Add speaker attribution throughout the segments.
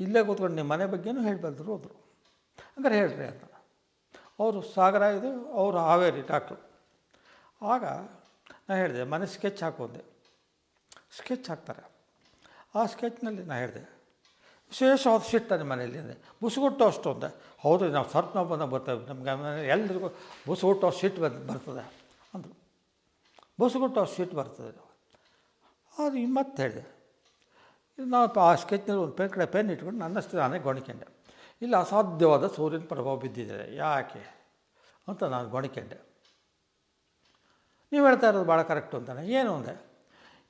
Speaker 1: ಇಲ್ಲೇ ಕೂತ್ಕೊಂಡು ನಿಮ್ಮ ಮನೆ ಬಗ್ಗೆನೂ ಹೇಳಿ ಬಂದರು ಹೋದರು. ಹಂಗಾರೆ ಹೇಳ್ರಿ ಅಂತ. ಅವರು ಸಾಗರ ಇದು, ಅವರು ಹಾವೇರಿ ಡಾಕ್ಟ್ರು. ಆಗ ನಾನು ಹೇಳಿದೆ, ಮನೆ ಸ್ಕೆಚ್ ಹಾಕೋದೆ ಸ್ಕೆಚ್ ಹಾಕ್ತಾರೆ. ಆ ಸ್ಕೆಚ್ನಲ್ಲಿ ನಾನು ಹೇಳಿದೆ, ವಿಶೇಷವಾದ ಸಿಟ್ಟ ನಿಮ್ಮ ಮನೆಯಲ್ಲಿ ಅಂದರೆ ಬುಸುಗುಟ್ಟು ಅಷ್ಟು ಅಂದೆ. ಹೌದು, ನಾವು ಸರ್ಪ್ ನಾವು ಬಂದಾಗ ಬರ್ತೇವೆ ನಮ್ಗೆ ಆಮೇಲೆ ಎಲ್ರಿಗೂ ಬುಸುಗುಟ್ಟು ಸಿಟ್ಟು ಬಂದು ಬರ್ತದೆ ಅಂದರು. ಬುಸುಗುಟ್ಟು ಸಿಟ್ಟು ಬರ್ತದೆ ಅದು ಮತ್ತೆ ಹೇಳಿದೆ. ನಾವು ಆ ಸ್ಕೆಚ್ನಲ್ಲಿ ಒಂದು ಪೆನ್ ಕಡೆ ಪೆನ್ ಇಟ್ಕೊಂಡು ನನ್ನಷ್ಟು ನಾನೇ ಗೊಣಿಕೊಂಡೆ. ಇಲ್ಲಿ ಅಸಾಧ್ಯವಾದ ಸೂರ್ಯನ ಪ್ರಭಾವ ಬಿದ್ದಿದೆ. ಯಾಕೆ ಅಂತ ನಾನು ಗೊಣಿಕೊಂಡೆ. ನೀವು ಹೇಳ್ತಾ ಇರೋದು ಭಾಳ ಕರೆಕ್ಟು ಅಂತಾನೆ. ಏನು ಅಂದೆ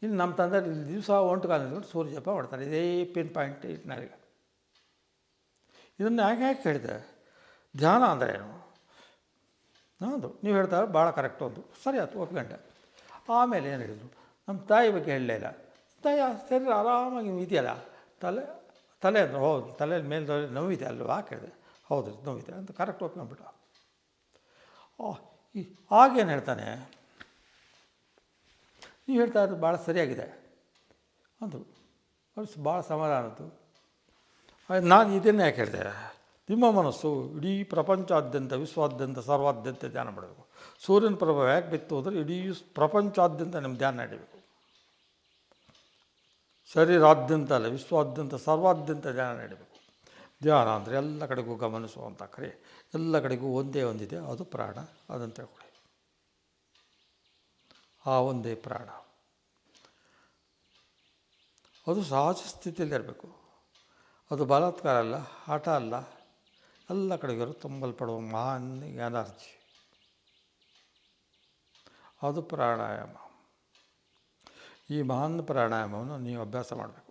Speaker 1: ಇನ್ನು ನಮ್ಮ ತಂದೆ ಇಲ್ಲಿ ದಿವಸ ಒಂಟು ಕಾಲ ನಿಂತ್ಕೊಂಡು ಸೂರ್ಯ ಜಪ ಮಾಡ್ತಾರೆ. ಇದೇ ಪಿನ್ ಪಾಯಿಂಟ್ ಇಟ್ನಾರಿಗೆ ಇದನ್ನು ಯಾಕೆ ಯಾಕೆ ಹೇಳಿದೆ? ಧ್ಯಾನ ಅಂದರೆ ಏನು? ಹೌದು, ನೀವು ಹೇಳ್ತಾರೆ ಭಾಳ ಕರೆಕ್ಟು ಒಂದು. ಸರಿ, ಆಯ್ತು, ಒಪ್ಕೊಂಡೆ. ಆಮೇಲೆ ಏನು ಹೇಳಿದರು? ನಮ್ಮ ತಾಯಿ ಬಗ್ಗೆ ಹೇಳಲೇ ಇಲ್ಲ. ತಾಯಿ ಸರಿ ಆರಾಮಾಗಿ ಇದೆಯಲ್ಲ? ತಲೆ ತಲೆ ಹೌದು ತಲೆಯಲ್ಲಿ ಮೇಲೆ ನೋವಿದೆ ಅಲ್ವಾ ಕೇಳಿದೆ. ಹೌದು, ನೋವಿದೆ ಅಂತ ಕರೆಕ್ಟ್ ಒಪ್ಕೊಂಡ್ಬಿಟ್ಟು ಆಗೇನು ಹೇಳ್ತಾನೆ? ನೀವು ಹೇಳ್ತಾ ಇರೋದು ಭಾಳ ಸರಿಯಾಗಿದೆ. ಅಂದರು. ಅದು ಭಾಳ ಸಮಾಧಾನದ್ದು ನಾನು ಇದನ್ನೇ ಯಾಕೆ ಹೇಳಿದೆ? ನಿಮ್ಮ ಮನಸ್ಸು ಇಡೀ ಪ್ರಪಂಚಾದ್ಯಂತ, ವಿಶ್ವಾದ್ಯಂತ, ಸರ್ವಾದ್ಯಂತ ಧ್ಯಾನ ಮಾಡಬೇಕು. ಸೂರ್ಯನ ಪ್ರಭಾವ ಯಾಕೆ ಬಿತ್ತು ಅಂದರೆ ಇಡೀ ಪ್ರಪಂಚಾದ್ಯಂತ ನಿಮ್ಮ ಧ್ಯಾನ ನಡೀಬೇಕು. ಶರೀರಾದ್ಯಂತ ಅಲ್ಲ ವಿಶ್ವಾದ್ಯಂತ, ಸರ್ವಾದ್ಯಂತ ಧ್ಯಾನ ನಡೀಬೇಕು. ಧ್ಯಾನ ಅಂದರೆ ಎಲ್ಲ ಕಡೆಗೂ ಗಮನಿಸುವಂಥ ಕ್ರಿಯೆ. ಎಲ್ಲ ಕಡೆಗೂ ಒಂದೇ ಒಂದಿದೆ, ಅದು ಪ್ರಾಣ, ಅದನ್ನು ತಿಳ್ಕೊಳ್ಳಿ ಆ ಒಂದೇ ಪ್ರಾಣ. ಅದು ಸಹಜ ಸ್ಥಿತಿಯಲ್ಲಿರಬೇಕು ಅದು ಬಲಾತ್ಕಾರ ಅಲ್ಲ, ಹಠ ಅಲ್ಲ, ಎಲ್ಲ ಕಡೆಗೂ ತುಂಬಲ್ಪಡುವ ಮಹಾನ್ ಎನರ್ಜಿ. ಅದು ಪ್ರಾಣಾಯಾಮ. ಈ ಮಹಾನ್ ಪ್ರಾಣಾಯಾಮವನ್ನು ನೀವು ಅಭ್ಯಾಸ ಮಾಡಬೇಕು.